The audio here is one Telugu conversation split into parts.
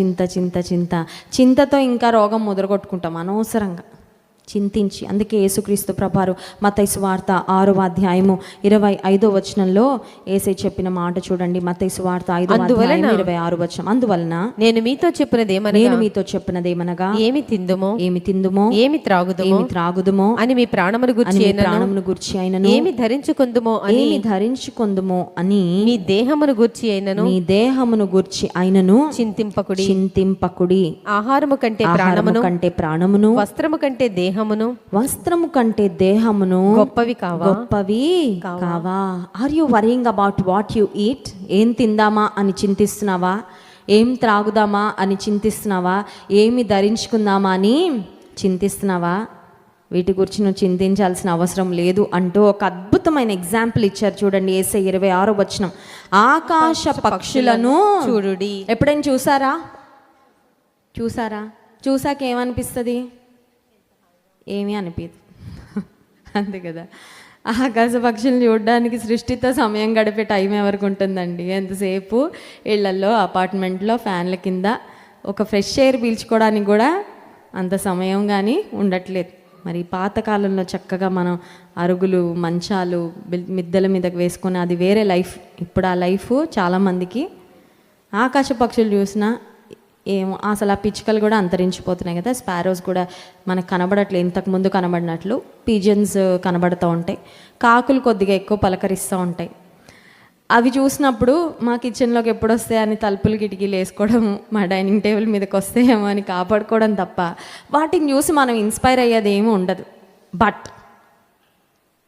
చింత చింత చింత. చింతతో ఇంకా రోగం ముదరగొట్టుకుంటాం అనవసరంగా. చింతించి. అందుకే యేసుక్రీస్తు ప్రభారు మతైసు వార్త ఆరవ అధ్యాయము ఇరవై ఐదో వచనంలో ఏసై చెప్పిన మాట చూడండి. మతైసు వార్త ఐదో అధ్యాయం ఇరవై ఆరు వచనం. అందువలన నేను మీతో చెప్పినది ఏమనగా నేను మీతో చెప్పినదేమనగా ఏమి తిందుమో? ఏమి తిందుమో? ఏమి త్రాగుదుమో? ఏమి త్రాగుదుమో? అని మీ ప్రాణమును గుర్చి ప్రాణమును గుర్చి అయినను? ఏమి ధరించుకుందుమో అని? ఏమి ధరించుకొందుమో అని మీ దేహమును గుర్చి అయినను? మీ దేహమును గుర్చి అయినను చింతింపకుడి? చింతింపకుడి. ఆహారము కంటే ప్రాణమును? కంటే ప్రాణమును? వస్త్రము కంటే దేహమును? వస్త్రము కంటే దేహమును గొప్పవి కావా? గొప్పవి కావా? Are you worrying about what you eat ఏం తిందామా అని చింతిస్తున్నావా? ఏం త్రాగుదామా అని చింతిస్తున్నావా? ఏమి ధరించుకుందామా అని చింతిస్తున్నావా? వీటి గురించి నువ్వు చింతించాల్సిన అవసరం లేదు అంటూ ఒక అద్భుతమైన ఎగ్జాంపుల్ ఇచ్చారు చూడండి ఏసై ఇరవై ఆరో వచనం. ఆకాశ పక్షులను చూడుడి. ఎప్పుడైనా చూసారా? చూసారా? చూసాక ఏమనిపిస్తుంది? ఏమీ అనిపించదు అంతే కదా. ఆకాశ పక్షులను చూడడానికి సృష్టితో సమయం గడిపే టైం ఎవరికి ఉంటుందండి? ఎంతసేపు? ఇళ్ళల్లో అపార్ట్మెంట్లో ఫ్యాన్ల కింద ఒక ఫ్రెష్ ఎయిర్ పీల్చుకోవడానికి కూడా అంత సమయం కానీ ఉండట్లేదు. మరి పాతకాలంలో చక్కగా మనం అరుగులు మంచాలు మిద్దెల మీదకి వేసుకొని అది వేరే లైఫ్. ఇప్పుడు ఆ లైఫ్ చాలామందికి ఆకాశ పక్షులు చూసినా ఏమో అసలు ఆ పిచ్చుకలు కూడా అంతరించిపోతున్నాయి కదా. స్పారోస్ కూడా మనకు కనబడట్లేదు. ఇంతకుముందు కనబడినట్లు పీజన్స్ కనబడుతూ ఉంటాయి. కాకులు కొద్దిగా ఎక్కువ పలకరిస్తూ ఉంటాయి. అవి చూసినప్పుడు మా కిచెన్లోకి ఎప్పుడు వస్తాయని తలుపులు కిటికీలు వేసుకోవడం మా డైనింగ్ టేబుల్ మీదకి వస్తాయేమో అని కాపాడుకోవడం తప్ప వాటిని చూసి మనం ఇన్స్పైర్ అయ్యేది ఏమీ ఉండదు. But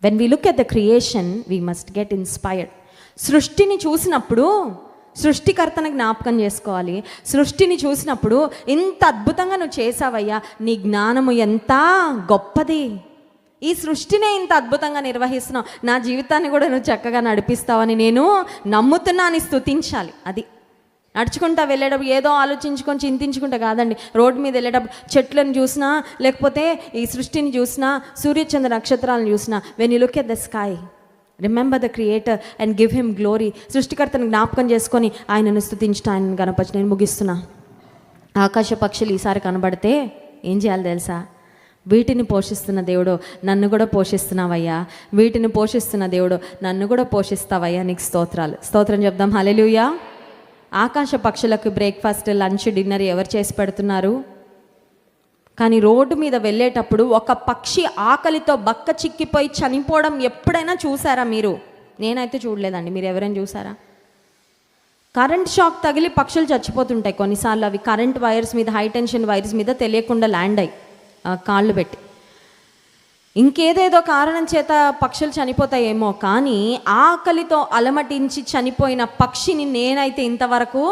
when we look at the creation we must get inspired సృష్టిని చూసినప్పుడు సృష్టికర్తను జ్ఞాపకం చేసుకోవాలి. సృష్టిని చూసినప్పుడు ఇంత అద్భుతంగా నువ్వు చేసావయ్యా నీ జ్ఞానము ఎంత గొప్పది. ఈ సృష్టినే ఇంత అద్భుతంగా నిర్వహిస్తున్నావు. నా జీవితాన్ని కూడా నువ్వు చక్కగా నడిపిస్తావని నేను నమ్ముతున్నాను స్తుతించాలి. అది నడుచుకుంటా వెళ్ళేటప్పుడు ఏదో ఆలోచించుకొని చింతించుకుంటా కాదండి. రోడ్డు మీద వెళ్ళేటప్పుడు చెట్లను చూసినా లేకపోతే ఈ సృష్టిని చూసినా సూర్యచంద్ర నక్షత్రాలను చూసినా when you look at the sky remember the creator and give him glory సృష్టికర్తను జ్ఞాపకం చేసుకొని ఆయనను స్థుతించడం ఆయన గణపతి నేను ముగిస్తున్నా. ఆకాశ పక్షులు ఈసారి కనబడితే ఏం చేయాలి తెలుసా? వీటిని పోషిస్తున్న దేవుడు నన్ను కూడా పోషిస్తున్నావయ్యా. వీటిని పోషిస్తున్న దేవుడు నన్ను కూడా పోషిస్తావయ్యా. నీకు స్తోత్రాలు. స్తోత్రం చెప్దాం. హలెలుయా ఆకాశ పక్షులకు బ్రేక్ఫాస్ట్ లంచ్ డిన్నర్ ఎవరు చేసి పెడుతున్నారు? కానీ రోడ్డు మీద వెళ్ళేటప్పుడు ఒక పక్షి ఆకలితో బక్క చిక్కిపోయి చనిపోవడం ఎప్పుడైనా చూసారా మీరు? నేనైతే చూడలేదండి. మీరు ఎవరైనా చూసారా? కరెంట్ షాక్ తగిలి పక్షులు చచ్చిపోతుంటాయి కొన్నిసార్లు. అవి కరెంట్ వైర్స్ మీద హై టెన్షన్ వైర్స్ మీద తెలియకుండా ల్యాండ్ అయ్యి కాళ్ళు పెట్టి. ఇంకేదేదో కారణం చేత పక్షులు చనిపోతాయేమో కానీ ఆకలితో అలమటించి చనిపోయిన పక్షిని నేనైతే ఇంతవరకు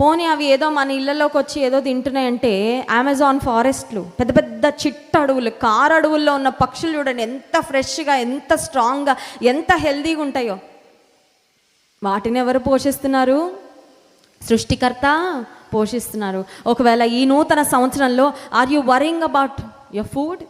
పోనీ అవి ఏదో మన ఇళ్ళలోకి వచ్చి ఏదో తింటున్నాయంటే అమెజాన్ ఫారెస్ట్లు పెద్ద పెద్ద చిట్ట అడవులు కారు అడవుల్లో ఉన్న పక్షులు చూడండి ఎంత ఫ్రెష్గా ఎంత స్ట్రాంగ్గా ఎంత హెల్దీగా ఉంటాయో. వాటిని ఎవరు పోషిస్తున్నారు? సృష్టికర్త పోషిస్తున్నారు. ఒకవేళ ఈ నూతన సంవత్సరంలో are you worrying about your food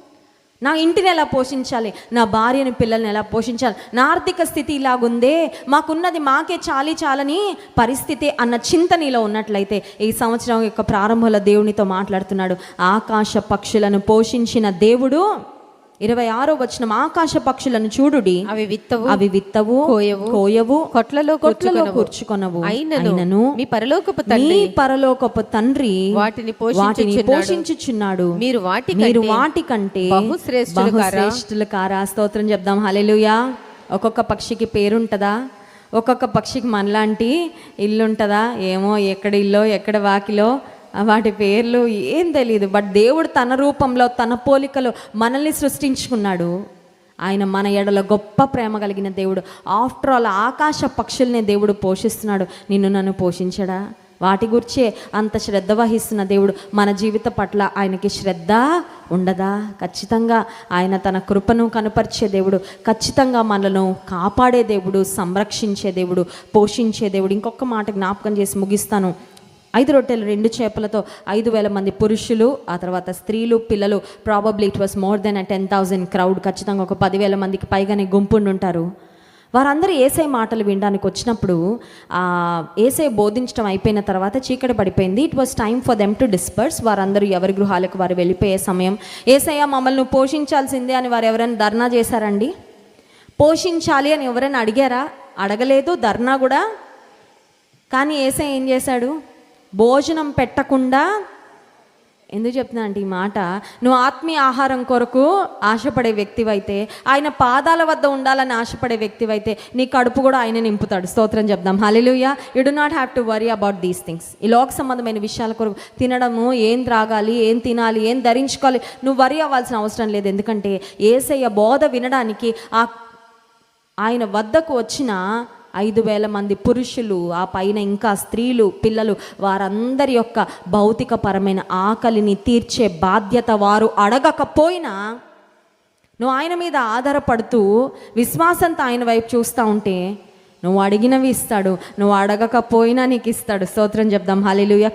నా ఇంటిని ఎలా పోషించాలి? నా భార్యని పిల్లల్ని ఎలా పోషించాలి? నా ఆర్థిక స్థితి ఇలాగుందే మాకున్నది మాకే చాలి చాలని పరిస్థితి అన్న చింత నీలో ఉన్నట్లయితే ఈ సంవత్సరం యొక్క ప్రారంభంలో దేవునితో మాట్లాడుతున్నాడు. ఆకాశ పక్షులను పోషించిన దేవుడు ఇరవై ఆరో వచ్చిన ఆకాశ పక్షులను చూడుడి అవి విత్తవు అవి విత్తవు కోయవు, కోయవు కొట్లలో కొట్లలో కూర్చుకొనవు. అయినను మీ పరలోకపు మీ తండ్రి పరలోకపు తండ్రి వాటిని వాటిని పోషించుచున్నాడు. మీరు వాటి మీరు వాటి కంటే బహుశ్రేష్ఠులు కారా? స్తోత్రం చెప్దాం హల్లెలూయా ఒక్కొక్క పక్షికి పేరుంటదా ఒక్కొక్క పక్షికి మనలాంటి ఇల్లు ఉంటుందా ఏమో ఎక్కడ ఇల్లో ఎక్కడ వాకిలో వాటి పేర్లు ఏం తెలియదు బట్ దేవుడు తన రూపంలో తన పోలికలో మనల్ని సృష్టించుకున్నాడు. ఆయన మన ఎడల గొప్ప ప్రేమ కలిగిన దేవుడు. ఆఫ్టర్ ఆల్ ఆకాశ పక్షుల్ని దేవుడు పోషిస్తున్నాడు. నిన్ను నన్ను పోషించడా? వాటి గురించే అంత శ్రద్ధ వహిస్తున్న దేవుడు మన జీవిత పట్ల ఆయనకి శ్రద్ధ ఉండదా? ఖచ్చితంగా ఆయన తన కృపను కనపరిచే దేవుడు ఖచ్చితంగా మనలను కాపాడే దేవుడు సంరక్షించే దేవుడు పోషించే దేవుడు. ఇంకొక మాట జ్ఞాపకం చేసి ముగిస్తాను. ఐదు రొట్టెలు రెండు చేపలతో ఐదు వేల మంది పురుషులు ఆ తర్వాత స్త్రీలు పిల్లలు. Probably it was more than a ten thousand crowd ఖచ్చితంగా ఒక పదివేల మందికి పైగానే గుంపుండి ఉంటారు వారందరూ ఏసై మాటలు వినడానికి వచ్చినప్పుడు ఏసై బోధించడం అయిపోయిన తర్వాత చీకటి పడిపోయింది. It was time for them to disperse వారందరూ ఎవరి గృహాలకు వారు వెళ్ళిపోయే సమయం. ఏసయ్య మమ్మల్ని పోషించాల్సిందే అని వారు ఎవరైనా ధర్నా చేశారండి? పోషించాలి అని ఎవరైనా అడిగారా? అడగలేదు ధర్నా కూడా? కానీ ఏసై ఏం చేశాడు? భోజనం పెట్టకుండా ఎందుకు చెప్తున్నా అంటే ఈ మాట? నువ్వు ఆత్మీయ ఆహారం కొరకు ఆశపడే వ్యక్తివైతే ఆయన పాదాల వద్ద ఉండాలని ఆశపడే వ్యక్తివైతే నీ కడుపు కూడా ఆయన నింపుతాడు. స్తోత్రం చెప్దాం. Hallelujah you do not have to worry about these things ఈ లోక సంబంధమైన విషయాల కొరకు తినడము ఏం త్రాగాలి ఏం తినాలి ఏం ధరించుకోవాలి నువ్వు వరి అవ్వాల్సిన అవసరం లేదు. ఎందుకంటే ఏసయ్య బోధ వినడానికి ఆ ఆయన వద్దకు వచ్చిన ఐదు వేల మంది పురుషులు ఆ పైన ఇంకా స్త్రీలు పిల్లలు వారందరి యొక్క భౌతికపరమైన ఆకలిని తీర్చే బాధ్యత వారు అడగకపోయినా నువ్వు ఆయన మీద ఆధారపడుతూ విశ్వాసంతో ఆయన వైపు చూస్తూ ఉంటే నువ్వు అడిగినవి ఇస్తాడు నువ్వు అడగకపోయినా నీకు ఇస్తాడు. స్తోత్రం చెప్దాం. హాలేలుయ